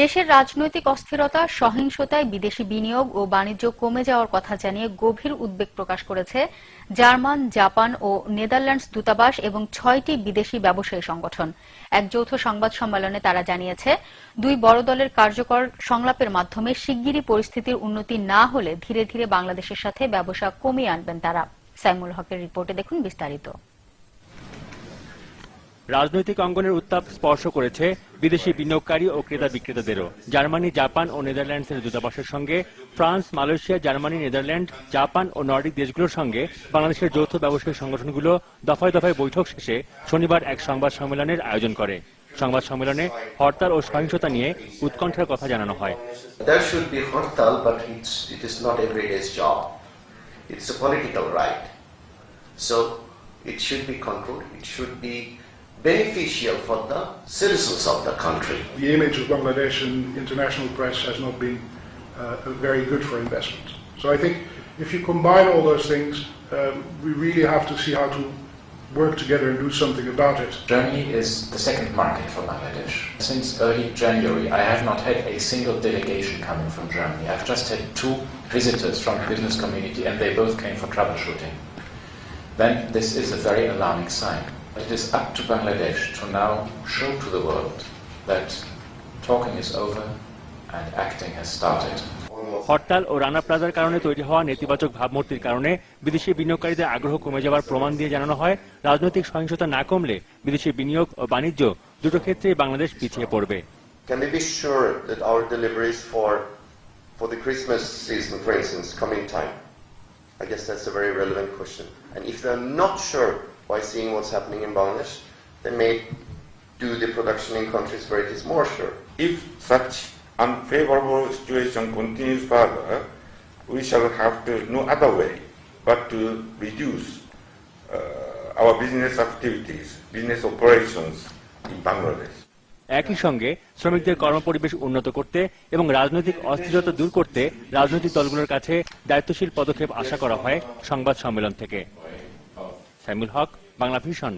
দেশের রাজনৈতিক অস্থিরতা, সহিংসতায় বিদেশি বিনিয়োগ ও বাণিজ্য কমে যাওয়ার কথা জানিয়ে গভীর উদ্বেগ প্রকাশ করেছে জার্মান, জাপান ও নেদারল্যান্ডস দূতাবাস এবং ছয়টি বিদেশি ব্যবসায়ী সংগঠন। এক যৌথ সংবাদ সম্মেলনে তারা জানিয়েছে, দুই বড় দলের কার্যকর সংলাপের মাধ্যমে শিগগিরই পরিস্থিতির উন্নতি না হলে ধীরে ধীরে বাংলাদেশের সাথে ব্যবসা কমিয়ে আনবেন তারা। সাইমুল হকের রিপোর্টে দেখুন বিস্তারিত। রাজনৈতিক অঙ্গনের উত্তাপ স্পর্শ করেছে বিদেশি বিনিয়োগকারী ও ক্রেতা বিক্রেতাদেরও জার্মানি, জাপান ও নেদারল্যান্ডসের দূতাবাসের সঙ্গে France, Malaysia, Germany, Netherland, Japan ও নর্ডিক দেশগুলোর সঙ্গে বাংলাদেশের যৌথ ব্যবসায়িক সংগঠনগুলো দফায় দফায় বৈঠক শেষে শনিবার এক সংবাদ সম্মেলনের আয়োজন করে সংবাদ সম্মেলনে হরতাল ও সহিংসতা নিয়ে উৎকণ্ঠার কথা জানানো হয়. It's a political right. So, it should be controlled. It should be beneficial for the citizens of the country. The image of Bangladesh in international press has not been uh, very good for investment. So I think if you combine all those things, um, we really have to see how to work together and do something about it. Germany is the second market for Bangladesh. Since early January, I have not had a single delegation coming from Germany. I've just had two visitors from the business community, and they both came for troubleshooting. Then this is a very alarming sign. It is up to Bangladesh to now show to the world that talking is over and acting has started. হরতাল ও রানা প্লাজার কারণে তৈরি হওয়া নেতিবাচক ভাবমূর্তির কারণে বিদেশি বিনিয়োগকারীদের আগ্রহ কমে যাওয়ার প্রমাণ দিয়ে জানানো হয় রাজনৈতিক সহিংসতা না কমলে বিদেশি বিনিয়োগ ও বাণিজ্য দুটো ক্ষেত্রেই বাংলাদেশ পিছিয়ে পড়বে Can we be sure that our deliveries for for the Christmas season, for instance, coming time? I guess that's a very relevant question. And if they're not sure by seeing what's happening in Bangladesh, they may do the production in countries where it is more sure. If such unfavorable situation continues further, we shall have to no other way but to reduce uh, our business activities, business operations in Bangladesh. একই সঙ্গে শ্রমিকদের কর্মপরিবেশ উন্নত করতে এবং রাজনৈতিক অস্থিরতা দূর করতে রাজনৈতিক দলগুলোর কাছে দায়িত্বশীল পদক্ষেপ আশা করা হয় সংবাদ সম্মেলন থেকে সাইমুল হক বাংলা ভিশন